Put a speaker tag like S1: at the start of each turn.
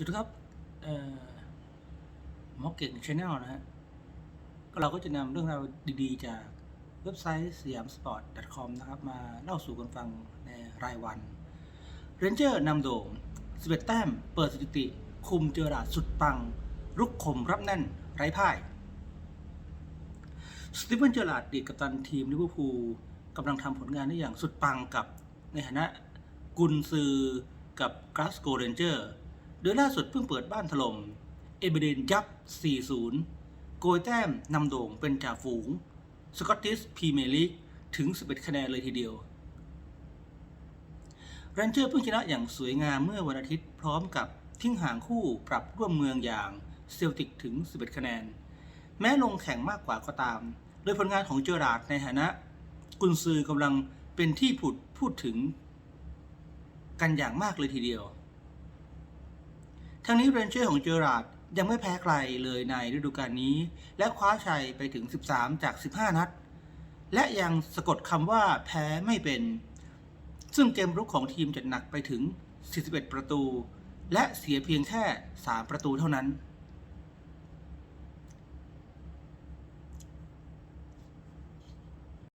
S1: สวัสดีครับเอ่อหมอเก่งชาแนลนะฮะก็เราก็จะนำเรื่องราวดีๆ จากเว็บไซต์สยามสปอร์ต .com นะครับ มาเล่าสู่กันฟังในรายวันเรนเจอร์นำโด่ง11 แต้ม เปิดสถิติ คุมเจอราดสุดปัง รุกคมรับแน่น ไร้พ่าย สตีเฟนเจอราดดีกัปตันทีมลิเวอร์พูลกำลังทำผลงานได้อย่างสุดปังกับในฐานะกุนซือกับก a สโกเรนเจอร์ โดยล่าสุดเพิ่งเปิดบ้านถล่มเอเบเดนยับ 4-0 โกยแต้มนำโด่งเป็นจ่าฝูง สกอตติสพรีเมียร์ลีกถึง 11 คะแนนเลยทีเดียวเรนเจอร์เพิ่งชนะอย่างสวยงามเมื่อวันอาทิตย์พร้อมกับทิ้งห่างคู่ปรับร่วมเมืองอย่างเซลติกถึง 11 คะแนน แม้ลงแข่งมากกว่าก็ตาม โดยผลงานของเจอราร์ดในฐานะ กุนซือกำลังเป็นที่พูดพูดถึงกันอย่างมากเลยทีเดียว ทั้งนี้เรนเจอร์ของเจอราร์ดยังไม่แพ้ใครเลยในฤดูกาลนี้ และคว้าชัยไปถึง 13 จาก 15 นัด และยังสะกดคำว่าแพ้ไม่เป็น ซึ่งเกมรุกของทีมจัดหนักไปถึง 41 ประตู และเสียเพียงแค่ 3 ประตูเท่านั้น